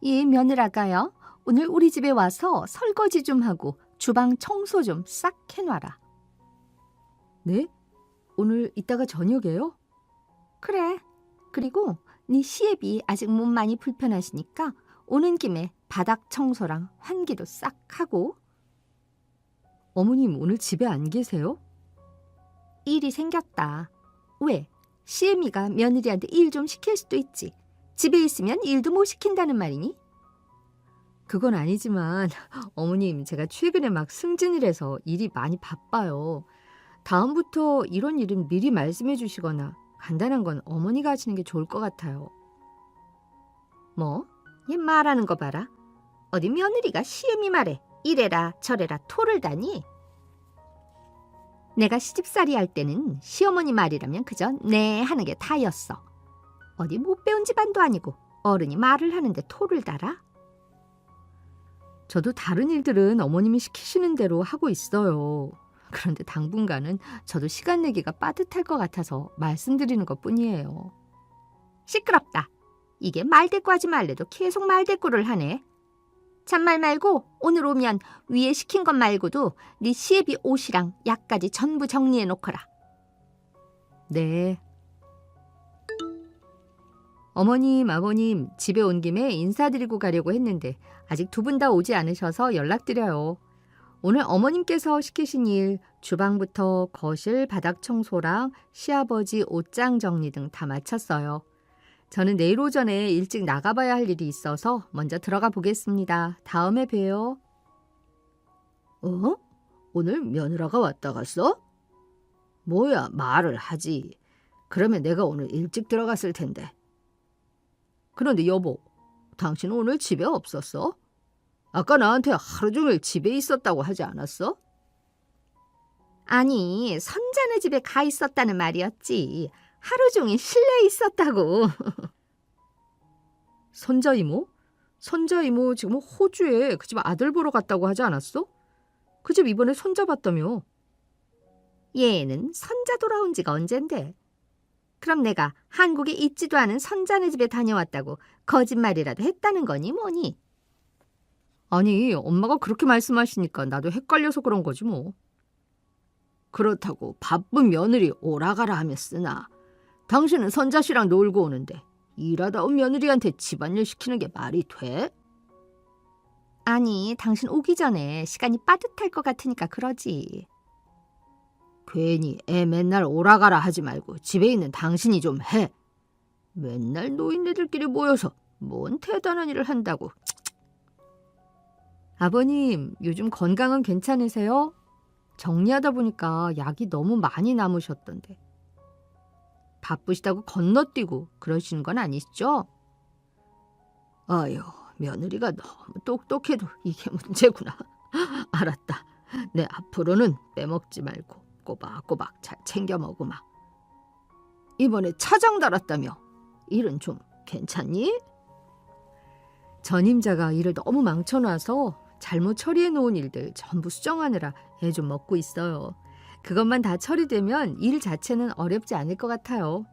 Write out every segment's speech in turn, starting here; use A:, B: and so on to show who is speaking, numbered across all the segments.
A: 이 며느라가요. 오늘 우리 집에 와서 설거지 좀 하고 주방 청소 좀 싹 해놔라.
B: 네? 오늘 이따가 저녁에요?
A: 그래. 그리고 네 시애비 아직 몸 많이 불편하시니까 오는 김에 바닥 청소랑 환기도 싹 하고
B: 어머님 오늘 집에 안 계세요?
A: 일이 생겼다. 왜? 시애미가 며느리한테 일 좀 시킬 수도 있지. 집에 있으면 일도 못 시킨다는 말이니?
B: 그건 아니지만 어머님 제가 최근에 막 승진이라서 일이 많이 바빠요. 다음부터 이런 일은 미리 말씀해 주시거나 간단한 건 어머니가 하시는 게 좋을 것 같아요.
A: 뭐? 얘 말하는 거 봐라. 어디 며느리가 시애미 말에 이래라 저래라 토를 다니? 내가 시집살이 할 때는 시어머니 말이라면 그저 네 하는 게 다였어. 어디 못 배운 집안도 아니고 어른이 말을 하는데 토를 달아?
B: 저도 다른 일들은 어머님이 시키시는 대로 하고 있어요. 그런데 당분간은 저도 시간 내기가 빠듯할 것 같아서 말씀드리는 것 뿐이에요.
A: 시끄럽다. 이게 말대꾸 하지 말래도 계속 말대꾸를 하네. 잔말 말고 오늘 오면 위에 시킨 것 말고도 네 시애비 옷이랑 약까지 전부 정리해 놓거라.
B: 네. 어머님, 아버님, 집에 온 김에 인사드리고 가려고 했는데 아직 두 분 다 오지 않으셔서 연락드려요. 오늘 어머님께서 시키신 일, 주방부터 거실 바닥 청소랑 시아버지 옷장 정리 등 다 마쳤어요. 저는 내일 오전에 일찍 나가봐야 할 일이 있어서 먼저 들어가 보겠습니다. 다음에 봬요. 어? 오늘 며느라가 왔다 갔어? 뭐야, 말을 하지. 그러면 내가 오늘 일찍 들어갔을 텐데. 그런데 여보, 당신 오늘 집에 없었어? 아까 나한테 하루 종일 집에 있었다고 하지 않았어?
A: 아니, 선자네 집에 가 있었다는 말이었지. 하루 종일 실내에 있었다고.
B: 선자 이모? 선자 이모 지금 호주에 그 집 아들 보러 갔다고 하지 않았어? 그 집 이번에 손자 봤다며.
A: 얘는 선자 돌아온 지가 언젠데. 그럼 내가 한국에 있지도 않은 선자네 집에 다녀왔다고 거짓말이라도 했다는 거니 뭐니?
B: 아니, 엄마가 그렇게 말씀하시니까 나도 헷갈려서 그런 거지 뭐. 그렇다고 바쁜 며느리 오라가라 하며 쓰나. 당신은 선자 씨랑 놀고 오는데 일하다 온 며느리한테 집안일 시키는 게 말이 돼?
A: 아니, 당신 오기 전에 시간이 빠듯할 것 같으니까 그러지.
B: 괜히 애 맨날 오라가라 하지 말고 집에 있는 당신이 좀 해. 맨날 노인네들끼리 모여서 뭔 대단한 일을 한다고. 아버님, 요즘 건강은 괜찮으세요? 정리하다 보니까 약이 너무 많이 남으셨던데. 바쁘시다고 건너뛰고 그러시는 건 아니시죠? 아유, 며느리가 너무 똑똑해도 이게 문제구나. 알았다. 내 앞으로는 빼먹지 말고 꼬박꼬박 잘 챙겨 먹으마. 이번에 차장 달았다며. 일은 좀 괜찮니? 전임자가 일을 너무 망쳐놔서 잘못 처리해 놓은 일들 전부 수정하느라 애 좀 먹고 있어요. 그것만 다 처리되면 일 자체는 어렵지 않을 것 같아요.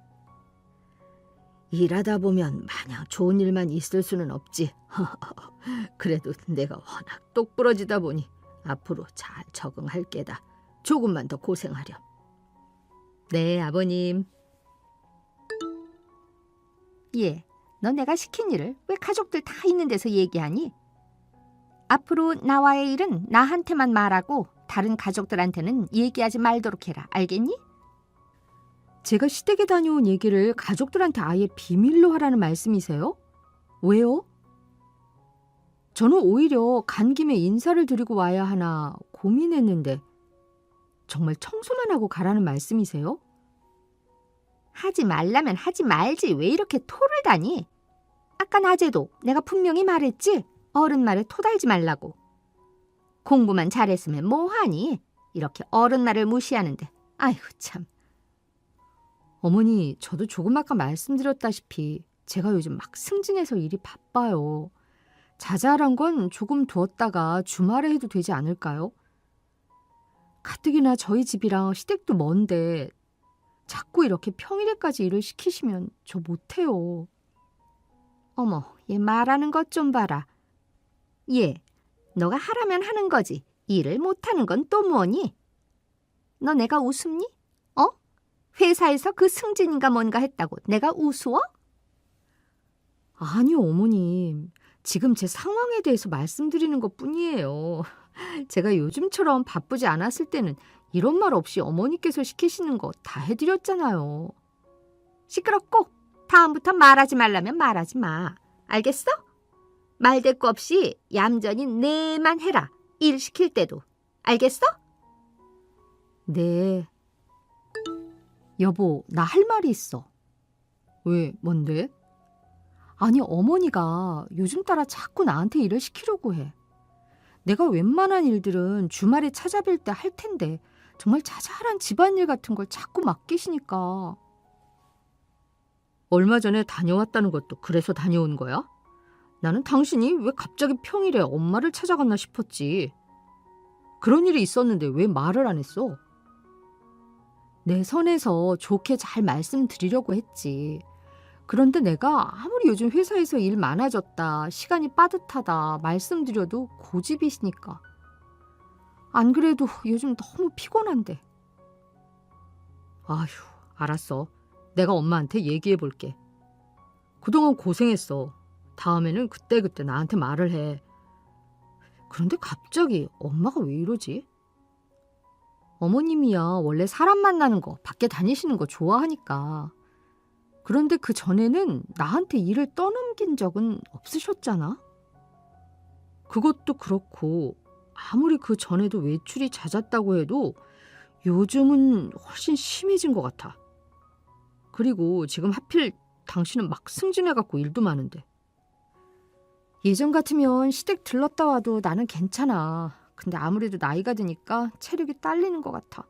B: 일하다 보면 마냥 좋은 일만 있을 수는 없지. 그래도 내가 워낙 똑부러지다 보니 앞으로 잘 적응할 게다. 조금만 더 고생하렴. 네, 아버님.
A: 예, 너 내가 시킨 일을 왜 가족들 다 있는 데서 얘기하니? 앞으로 나와의 일은 나한테만 말하고 다른 가족들한테는 얘기하지 말도록 해라. 알겠니?
B: 제가 시댁에 다녀온 얘기를 가족들한테 아예 비밀로 하라는 말씀이세요? 왜요? 저는 오히려 간 김에 인사를 드리고 와야 하나 고민했는데 정말 청소만 하고 가라는 말씀이세요?
A: 하지 말라면 하지 말지. 왜 이렇게 토를 다니? 아까 낮에도 내가 분명히 말했지. 어른 말에 토달지 말라고. 공부만 잘했으면 뭐하니? 이렇게 어른 말을 무시하는데. 아이고 참.
B: 어머니, 저도 조금 아까 말씀드렸다시피 제가 요즘 막 승진해서 일이 바빠요. 자잘한 건 조금 두었다가 주말에 해도 되지 않을까요? 가뜩이나 저희 집이랑 시댁도 먼데 자꾸 이렇게 평일에까지 일을 시키시면 저 못해요.
A: 어머, 얘 말하는 것 좀 봐라. 얘, 너가 하라면 하는 거지. 일을 못하는 건 또 뭐니? 너 내가 웃음니? 어? 회사에서 그 승진인가 뭔가 했다고 내가 우스워?
B: 아니요, 어머님. 지금 제 상황에 대해서 말씀드리는 것 뿐이에요. 제가 요즘처럼 바쁘지 않았을 때는 이런 말 없이 어머니께서 시키시는 거 다 해드렸잖아요.
A: 시끄럽고 다음부터 말하지 말라면 말하지 마. 알겠어? 말 대꾸 없이 얌전히 내만 해라. 일 시킬 때도. 알겠어?
B: 네. 여보, 나 할 말이 있어. 왜, 뭔데? 아니, 어머니가 요즘 따라 자꾸 나한테 일을 시키려고 해. 내가 웬만한 일들은 주말에 찾아뵐 때 할 텐데, 정말 자잘한 집안일 같은 걸 자꾸 맡기시니까. 얼마 전에 다녀왔다는 것도 그래서 다녀온 거야? 나는 당신이 왜 갑자기 평일에 엄마를 찾아갔나 싶었지. 그런 일이 있었는데 왜 말을 안 했어? 내 선에서 좋게 잘 말씀드리려고 했지. 그런데 내가 아무리 요즘 회사에서 일 많아졌다, 시간이 빠듯하다 말씀드려도 고집이시니까. 안 그래도 요즘 너무 피곤한데. 아휴, 알았어. 내가 엄마한테 얘기해 볼게. 그동안 고생했어. 다음에는 그때그때 나한테 말을 해. 그런데 갑자기 엄마가 왜 이러지? 어머님이야 원래 사람 만나는 거, 밖에 다니시는 거 좋아하니까. 그런데 그 전에는 나한테 일을 떠넘긴 적은 없으셨잖아? 그것도 그렇고, 아무리 그 전에도 외출이 잦았다고 해도 요즘은 훨씬 심해진 것 같아. 그리고 지금 하필 당신은 막 승진해갖고 일도 많은데. 예전 같으면 시댁 들렀다 와도 나는 괜찮아. 근데 아무래도 나이가 드니까 체력이 딸리는 것 같아.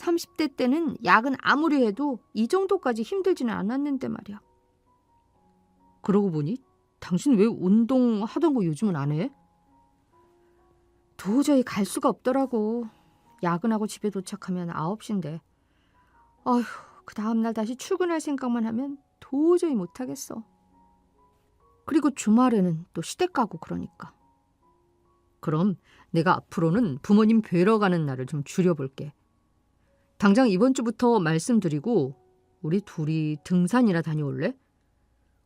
B: 30대 때는 야근 아무리 해도 이 정도까지 힘들지는 않았는데 말이야. 그러고 보니 당신 왜 운동하던 거 요즘은 안 해? 도저히 갈 수가 없더라고. 야근하고 집에 도착하면 9시인데. 아휴, 그 다음날 다시 출근할 생각만 하면 도저히 못하겠어. 그리고 주말에는 또 시댁 가고 그러니까. 그럼 내가 앞으로는 부모님 뵈러 가는 날을 좀 줄여볼게. 당장 이번 주부터 말씀드리고 우리 둘이 등산이나 다녀올래?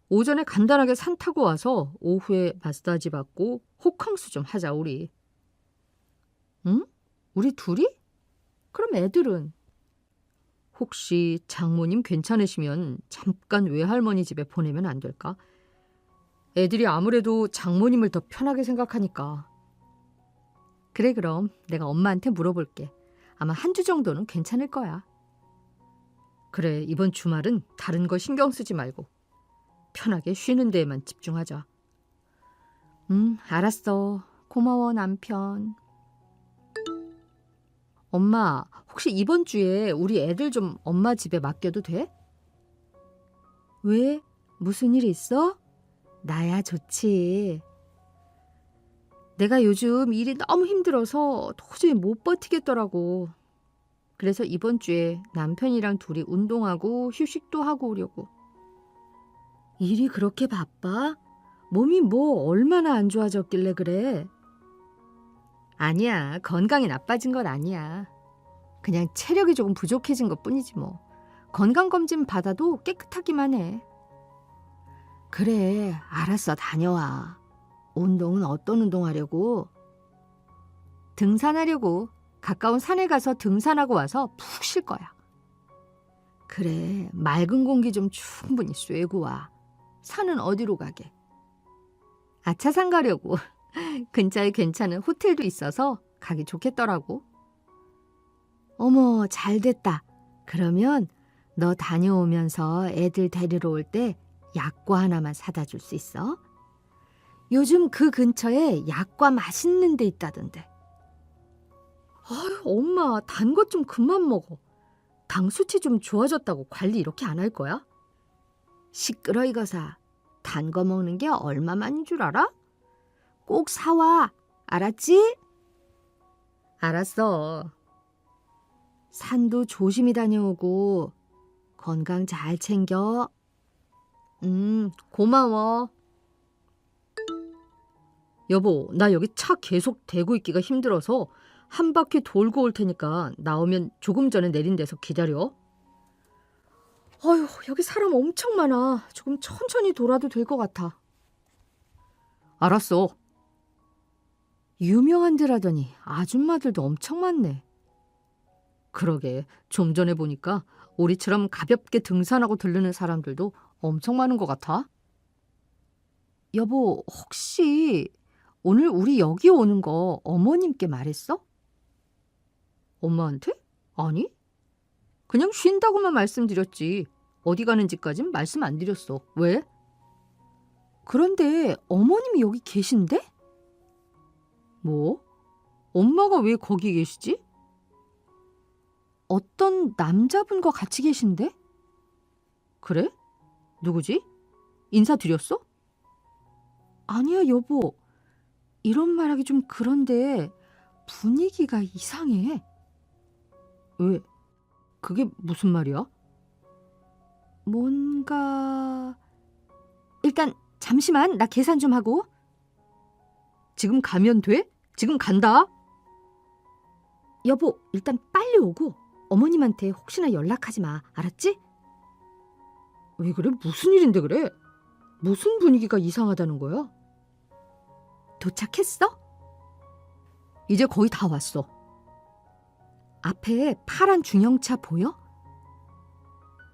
B: 오전에 간단하게 산 타고 와서 오후에 마사지 받고 호캉스 좀 하자 우리. 응? 우리 둘이? 그럼 애들은? 혹시 장모님 괜찮으시면 잠깐 외할머니 집에 보내면 안 될까? 애들이 아무래도 장모님을 더 편하게 생각하니까. 그래 그럼 내가 엄마한테 물어볼게. 아마 한 주 정도는 괜찮을 거야. 그래 이번 주말은 다른 거 신경 쓰지 말고 편하게 쉬는 데에만 집중하자. 음 알았어. 고마워 남편. 엄마 혹시 이번 주에 우리 애들 좀 엄마 집에 맡겨도 돼? 왜? 무슨 일 있어? 나야 좋지. 내가 요즘 일이 너무 힘들어서 도저히 못 버티겠더라고. 그래서 이번 주에 남편이랑 둘이 운동하고 휴식도 하고 오려고. 일이 그렇게 바빠? 몸이 뭐 얼마나 안 좋아졌길래 그래? 아니야. 건강이 나빠진 건 아니야. 그냥 체력이 조금 부족해진 것 뿐이지 뭐. 건강검진 받아도 깨끗하기만 해. 그래, 알았어. 다녀와. 운동은 어떤 운동 하려고? 등산하려고. 가까운 산에 가서 등산하고 와서 푹 쉴 거야. 그래, 맑은 공기 좀 충분히 쐬고 와. 산은 어디로 가게? 아차산 가려고. 근처에 괜찮은 호텔도 있어서 가기 좋겠더라고. 어머, 잘 됐다. 그러면 너 다녀오면서 애들 데리러 올 때 약과 하나만 사다 줄 수 있어? 요즘 그 근처에 약과 맛있는 데 있다던데. 아유, 엄마, 단 것 좀 그만 먹어. 당 수치 좀 좋아졌다고 관리 이렇게 안 할 거야? 시끄러 이거사. 단 거 먹는 게 얼마만인 줄 알아? 꼭 사와. 알았지? 알았어. 산도 조심히 다녀오고 건강 잘 챙겨. 음, 고마워. 여보, 나 여기 차 계속 대고 있기가 힘들어서 한 바퀴 돌고 올 테니까 나오면 조금 전에 내린 데서 기다려. 어휴, 여기 사람 엄청 많아. 조금 천천히 돌아도 될 것 같아. 알았어. 유명한 들 하더니 아줌마들도 엄청 많네. 그러게, 좀 전에 보니까 우리처럼 가볍게 등산하고 들르는 사람들도 엄청 많은 것 같아. 여보, 혹시 오늘 우리 여기 오는 거 어머님께 말했어? 엄마한테? 아니. 그냥 쉰다고만 말씀드렸지. 어디 가는지까진 말씀 안 드렸어. 왜? 그런데 어머님이 여기 계신데? 뭐? 엄마가 왜 거기 계시지? 어떤 남자분과 같이 계신데? 그래? 누구지? 인사드렸어? 아니야, 여보. 이런 말하기 좀 그런데 분위기가 이상해. 왜? 그게 무슨 말이야? 뭔가... 일단 잠시만 나 계산 좀 하고. 지금 가면 돼? 지금 간다. 여보, 일단 빨리 오고 어머님한테 혹시나 연락하지 마. 알았지? 왜 그래? 무슨 일인데 그래? 무슨 분위기가 이상하다는 거야? 도착했어? 이제 거의 다 왔어. 앞에 파란 중형차 보여?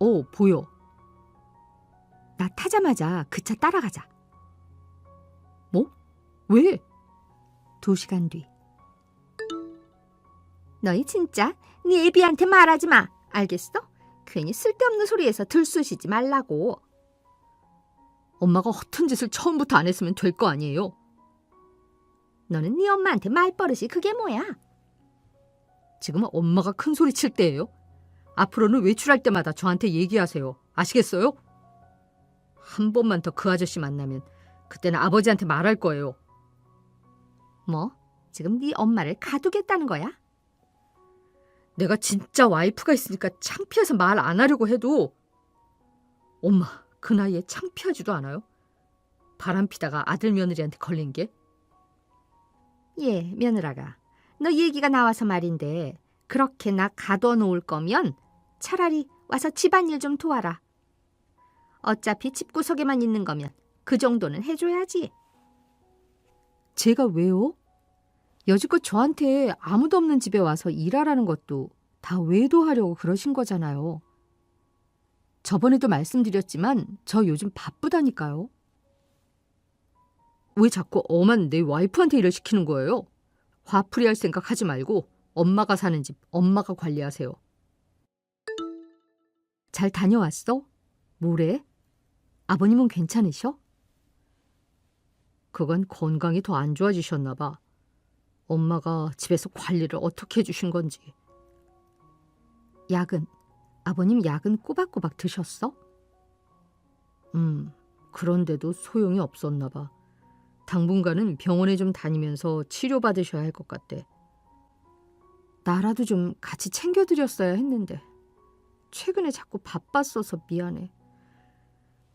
B: 어, 보여. 나 타자마자 그 차 따라가자. 뭐? 왜? 두 시간 뒤.
A: 너희 진짜 네 애비한테 말하지 마. 알겠어? 괜히 쓸데없는 소리에서 들쑤시지 말라고.
B: 엄마가 허튼 짓을 처음부터 안 했으면 될 거 아니에요.
A: 너는 네 엄마한테 말버릇이 그게 뭐야?
B: 지금은 엄마가 큰 소리 칠 때예요. 앞으로는 외출할 때마다 저한테 얘기하세요. 아시겠어요? 한 번만 더 그 아저씨 만나면 그때는 아버지한테 말할 거예요.
A: 뭐? 지금 네 엄마를 가두겠다는 거야?
B: 내가 진짜 와이프가 있으니까 창피해서 말 안 하려고 해도 엄마 그 나이에 창피하지도 않아요? 바람 피다가 아들 며느리한테 걸린 게
A: 예, 며느라가. 너 얘기가 나와서 말인데 그렇게 나 가둬 놓을 거면 차라리 와서 집안일 좀 도와라. 어차피 집구석에만 있는 거면 그 정도는 해줘야지.
B: 제가 왜요? 여지껏 저한테 아무도 없는 집에 와서 일하라는 것도 다 외도하려고 그러신 거잖아요. 저번에도 말씀드렸지만 저 요즘 바쁘다니까요. 왜 자꾸 엄한 내 와이프한테 일을 시키는 거예요? 화풀이 할 생각 하지 말고 엄마가 사는 집 엄마가 관리하세요. 잘 다녀왔어? 뭐래? 아버님은 괜찮으셔? 그건 건강이 더 안 좋아지셨나 봐. 엄마가 집에서 관리를 어떻게 해주신 건지. 약은 아버님 약은 꼬박꼬박 드셨어? 음, 그런데도 소용이 없었나 봐. 당분간은 병원에 좀 다니면서 치료받으셔야 할 것 같대. 나라도 좀 같이 챙겨드렸어야 했는데. 최근에 자꾸 바빴어서 미안해.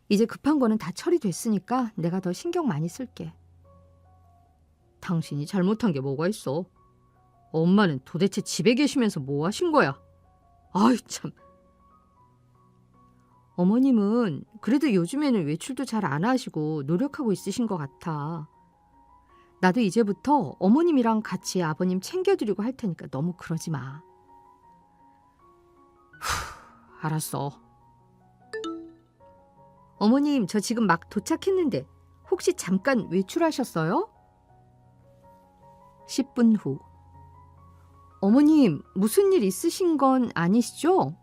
B: 이제 급한 거는 다 처리됐으니까 내가 더 신경 많이 쓸게. 당신이 잘못한 게 뭐가 있어? 엄마는 도대체 집에 계시면서 뭐 하신 거야? 아이 참. 어머님은 그래도 요즘에는 외출도 잘 안 하시고 노력하고 있으신 것 같아. 나도 이제부터 어머님이랑 같이 아버님 챙겨드리고 할 테니까 너무 그러지 마. 후, 알았어. 어머님, 저 지금 막 도착했는데 혹시 잠깐 외출하셨어요? 10분 후. 어머님, 무슨 일 있으신 건 아니시죠?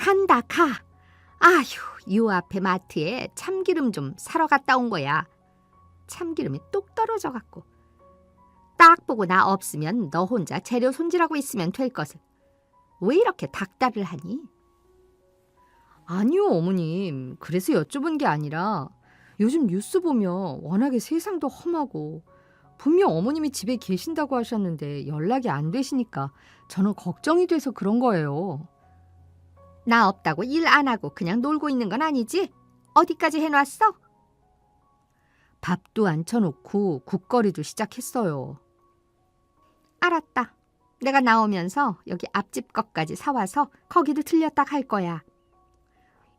A: 간다 가. 아휴, 요 앞에 마트에 참기름 좀 사러 갔다 온 거야. 참기름이 뚝 떨어져 갖고. 딱 보고 나 없으면 너 혼자 재료 손질하고 있으면 될 것을. 왜 이렇게 닥달을 하니?
B: 아니요, 어머님. 그래서 여쭤본 게 아니라 요즘 뉴스 보면 워낙에 세상도 험하고 분명 어머님이 집에 계신다고 하셨는데 연락이 안 되시니까 저는 걱정이 돼서 그런 거예요.
A: 나 없다고 일 안 하고 그냥 놀고 있는 건 아니지? 어디까지 해놨어?
B: 밥도 앉혀놓고 국거리도 시작했어요.
A: 알았다. 내가 나오면서 여기 앞집 것까지 사와서 거기도 들렸다 갈 거야.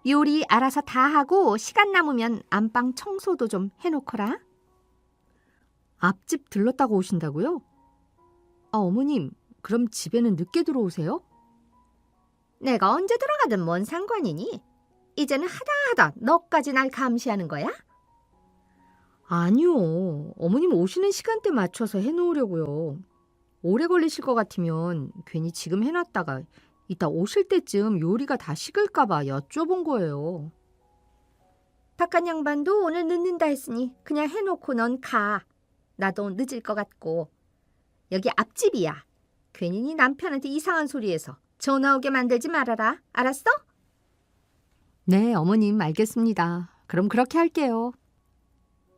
A: 요리 알아서 다 하고 시간 남으면 안방 청소도 좀 해놓거라.
B: 앞집 들렀다고 오신다고요? 아, 어머님, 그럼 집에는 늦게 들어오세요?
A: 내가 언제 들어가든 뭔 상관이니? 이제는 하다 하다 너까지 날 감시하는 거야?
B: 아니요. 어머님 오시는 시간대 맞춰서 해놓으려고요. 오래 걸리실 것 같으면 괜히 지금 해놨다가 이따 오실 때쯤 요리가 다 식을까봐 여쭤본 거예요.
A: 박한 양반도 오늘 늦는다 했으니 그냥 해놓고 넌 가. 나도 늦을 것 같고. 여기 앞집이야. 괜히 네 남편한테 이상한 소리해서 전화 오게 만들지 말아라. 알았어?
B: 네, 어머님 알겠습니다. 그럼 그렇게 할게요.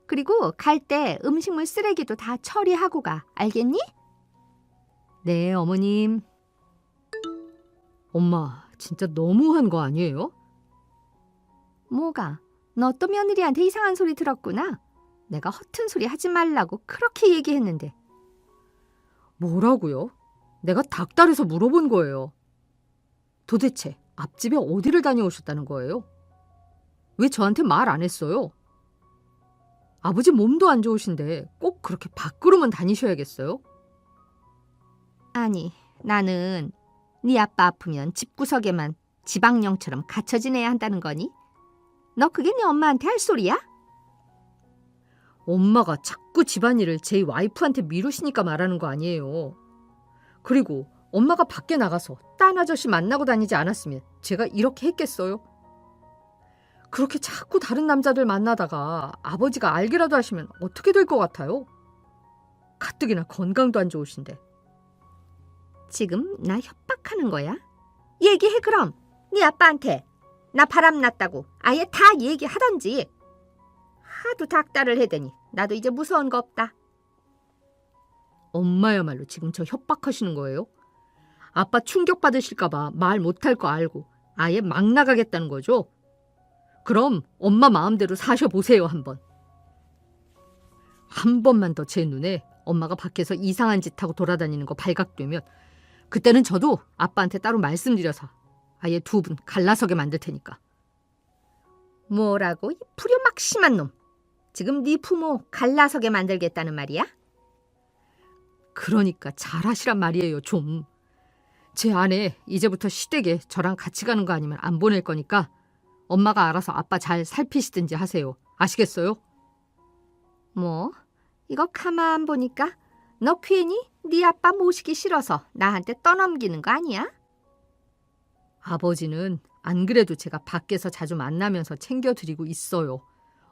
A: 그리고 갈 때 음식물 쓰레기도 다 처리하고 가. 알겠니?
B: 네, 어머님. 엄마, 진짜 너무한 거 아니에요?
A: 뭐가? 너 또 며느리한테 이상한 소리 들었구나. 내가 허튼 소리 하지 말라고 그렇게 얘기했는데.
B: 뭐라고요? 내가 닭달에서 물어본 거예요. 도대체 앞집에 어디를 다녀오셨다는 거예요? 왜 저한테 말 안 했어요? 아버지 몸도 안 좋으신데 꼭 그렇게 밖으로만 다니셔야겠어요?
A: 아니, 나는 네 아빠 아프면 집구석에만 지방령처럼 갇혀 지내야 한다는 거니? 너 그게 네 엄마한테 할 소리야?
B: 엄마가 자꾸 집안일을 제 와이프한테 미루시니까 말하는 거 아니에요. 그리고 엄마가 밖에 나가서 딴 아저씨 만나고 다니지 않았으면 제가 이렇게 했겠어요? 그렇게 자꾸 다른 남자들 만나다가 아버지가 알기라도 하시면 어떻게 될 것 같아요? 가뜩이나 건강도 안 좋으신데.
A: 지금 나 협박하는 거야? 얘기해 그럼. 네 아빠한테. 나 바람 났다고. 아예 다 얘기하던지. 하도 닥달을 해대니 나도 이제 무서운 거 없다.
B: 엄마야말로 지금 저 협박하시는 거예요? 아빠 충격받으실까봐 말 못할 거 알고 아예 막 나가겠다는 거죠? 그럼 엄마 마음대로 사셔보세요, 한번. 한 번만 더 제 눈에 엄마가 밖에서 이상한 짓 하고 돌아다니는 거 발각되면 그때는 저도 아빠한테 따로 말씀드려서 아예 두 분 갈라서게 만들 테니까.
A: 뭐라고? 이 불효막심한 놈. 지금 네 부모 갈라서게 만들겠다는 말이야?
B: 그러니까 잘하시란 말이에요, 좀. 제 아내 이제부터 시댁에 저랑 같이 가는 거 아니면 안 보낼 거니까 엄마가 알아서 아빠 잘 살피시든지 하세요. 아시겠어요?
A: 뭐? 이거 가만 보니까 너 괜히 네 아빠 모시기 싫어서 나한테 떠넘기는 거 아니야?
B: 아버지는 안 그래도 제가 밖에서 자주 만나면서 챙겨드리고 있어요.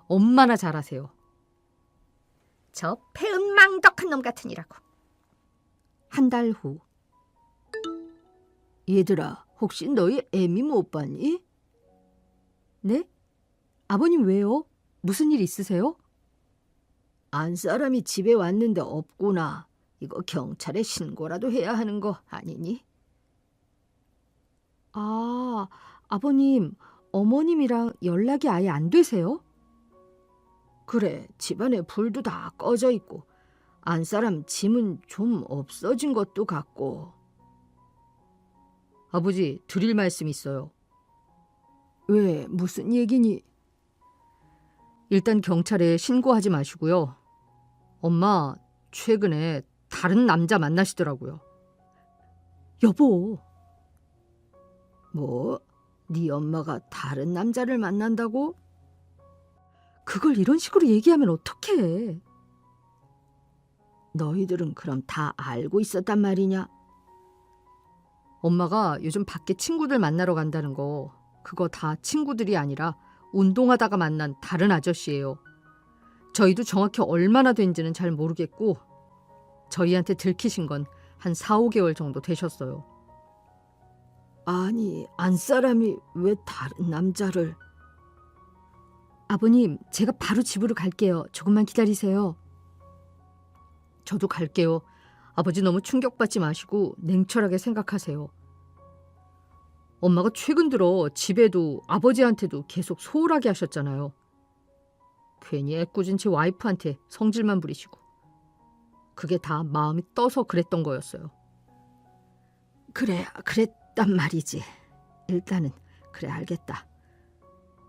B: 얼마나 잘하세요.
A: 저 배은망덕한 놈 같으니라고.
B: 한 달 후. 얘들아, 혹시 너희 애미 못 봤니? 네? 아버님 왜요? 무슨 일 있으세요? 안 사람이 집에 왔는데 없구나. 이거 경찰에 신고라도 해야 하는 거 아니니? 아, 아버님, 어머님이랑 연락이 아예 안 되세요? 그래, 집안에 불도 다 꺼져 있고 안 사람 짐은 좀 없어진 것도 같고. 아버지, 드릴 말씀 있어요. 왜, 무슨 얘기니? 일단 경찰에 신고하지 마시고요. 엄마, 최근에 다른 남자 만나시더라고요. 여보. 뭐? 네 엄마가 다른 남자를 만난다고? 그걸 이런 식으로 얘기하면 어떡해? 너희들은 그럼 다 알고 있었단 말이냐? 엄마가 요즘 밖에 친구들 만나러 간다는 거 그거 다 친구들이 아니라 운동하다가 만난 다른 아저씨예요. 저희도 정확히 얼마나 된지는 잘 모르겠고 저희한테 들키신 건 한 4, 5개월 정도 되셨어요. 아니, 안 사람이 왜 다른 남자를 아버님, 제가 바로 집으로 갈게요. 조금만 기다리세요. 저도 갈게요. 아버지 너무 충격받지 마시고 냉철하게 생각하세요. 엄마가 최근 들어 집에도 아버지한테도 계속 소홀하게 하셨잖아요. 괜히 애꿎은 제 와이프한테 성질만 부리시고. 그게 다 마음이 떠서 그랬던 거였어요. 그래, 그랬단 말이지. 일단은 그래 알겠다.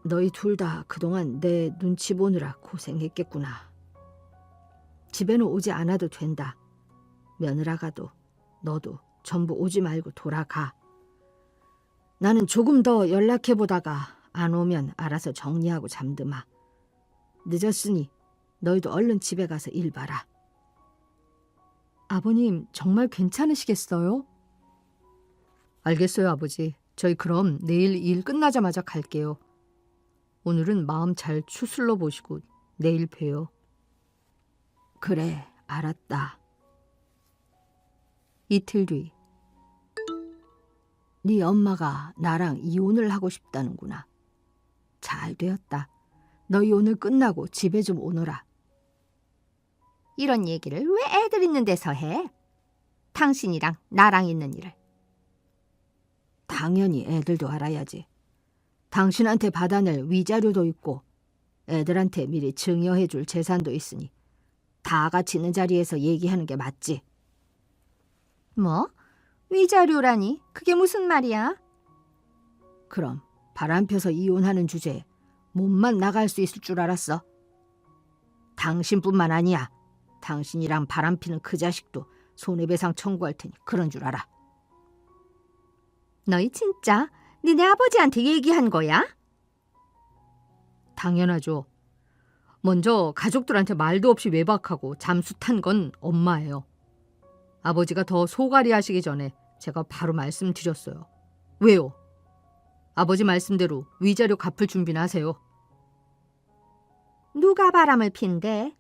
B: 너희 둘 다 그동안 내 눈치 보느라 고생했겠구나. 집에는 오지 않아도 된다. 며느라가도 너도 전부 오지 말고 돌아가. 나는 조금 더 연락해 보다가 안 오면 알아서 정리하고 잠드마. 늦었으니 너희도 얼른 집에 가서 일 봐라. 아버님 정말 괜찮으시겠어요? 알겠어요, 아버지. 저희 그럼 내일 일 끝나자마자 갈게요. 오늘은 마음 잘 추슬러 보시고 내일 봬요. 그래, 알았다. 이틀 뒤. 네 엄마가 나랑 이혼을 하고 싶다는구나. 잘 되었다. 너희 오늘 끝나고 집에 좀 오너라.
A: 이런 얘기를 왜 애들 있는 데서 해? 당신이랑 나랑 있는 일을.
B: 당연히 애들도 알아야지. 당신한테 받아낼 위자료도 있고 애들한테 미리 증여해 줄 재산도 있으니 다 같이 있는 자리에서 얘기하는 게 맞지.
A: 뭐? 위자료라니? 그게 무슨 말이야?
B: 그럼 바람 펴서 이혼하는 주제에 몸만 나갈 수 있을 줄 알았어. 당신뿐만 아니야. 당신이랑 바람 피는 그 자식도 손해배상 청구할 테니 그런 줄 알아.
A: 너희 진짜 니네 아버지한테 얘기한 거야?
B: 당연하죠. 먼저 가족들한테 말도 없이 외박하고 잠수 탄 건 엄마예요. 아버지가 더 소갈이 하시기 전에 제가 바로 말씀드렸어요. 왜요? 아버지 말씀대로 위자료 갚을 준비나 하세요.
A: 누가 바람을 핀대?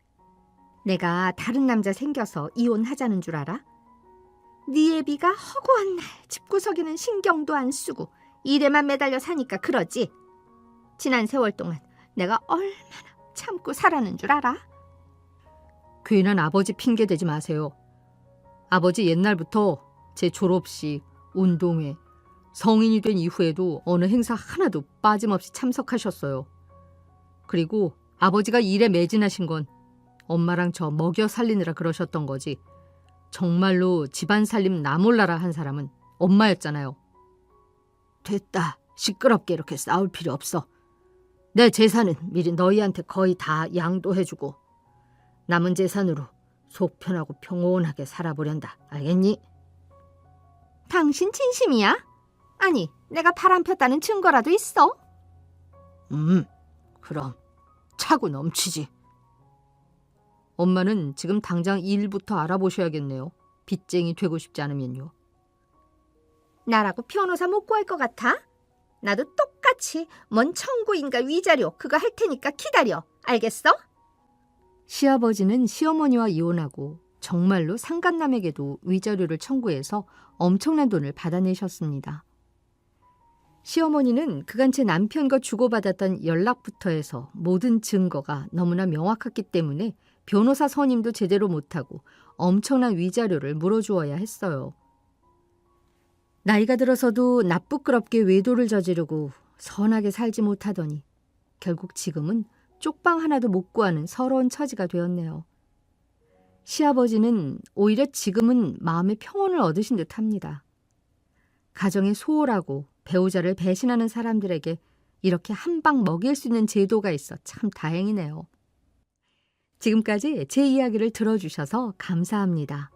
A: 내가 다른 남자 생겨서 이혼하자는 줄 알아? 네 애비가 허구한 날 집구석에는 신경도 안 쓰고 일에만 매달려 사니까 그러지. 지난 세월 동안 내가 얼마나 참고 살았는 줄 알아?
B: 괜한 아버지 핑계 대지 마세요. 아버지 옛날부터 제 졸업식, 운동회, 성인이 된 이후에도 어느 행사 하나도 빠짐없이 참석하셨어요. 그리고 아버지가 일에 매진하신 건 엄마랑 저 먹여 살리느라 그러셨던 거지. 정말로 집안 살림 나 몰라라 한 사람은 엄마였잖아요. 됐다. 시끄럽게 이렇게 싸울 필요 없어. 내 재산은 미리 너희한테 거의 다 양도해주고 남은 재산으로 속 편하고 평온하게 살아보련다. 알겠니?
A: 당신 진심이야? 아니, 내가 바람 폈다는 증거라도 있어?
B: 음, 그럼 차고 넘치지. 엄마는 지금 당장 일부터 알아보셔야겠네요. 빚쟁이 되고 싶지 않으면요.
A: 나라고 변호사 못 구할 것 같아? 나도 똑같이 뭔 청구인가 위자료 그거 할 테니까 기다려. 알겠어?
B: 시아버지는 시어머니와 이혼하고 정말로 상간남에게도 위자료를 청구해서 엄청난 돈을 받아내셨습니다. 시어머니는 그간 제 남편과 주고받았던 연락부터 해서 모든 증거가 너무나 명확했기 때문에 변호사 선임도 제대로 못하고 엄청난 위자료를 물어주어야 했어요. 나이가 들어서도 나쁘끄럽게 외도를 저지르고 선하게 살지 못하더니 결국 지금은 쪽방 하나도 못 구하는 서러운 처지가 되었네요. 시아버지는 오히려 지금은 마음의 평온을 얻으신 듯 합니다. 가정에 소홀하고 배우자를 배신하는 사람들에게 이렇게 한 방 먹일 수 있는 제도가 있어 참 다행이네요. 지금까지 제 이야기를 들어주셔서 감사합니다.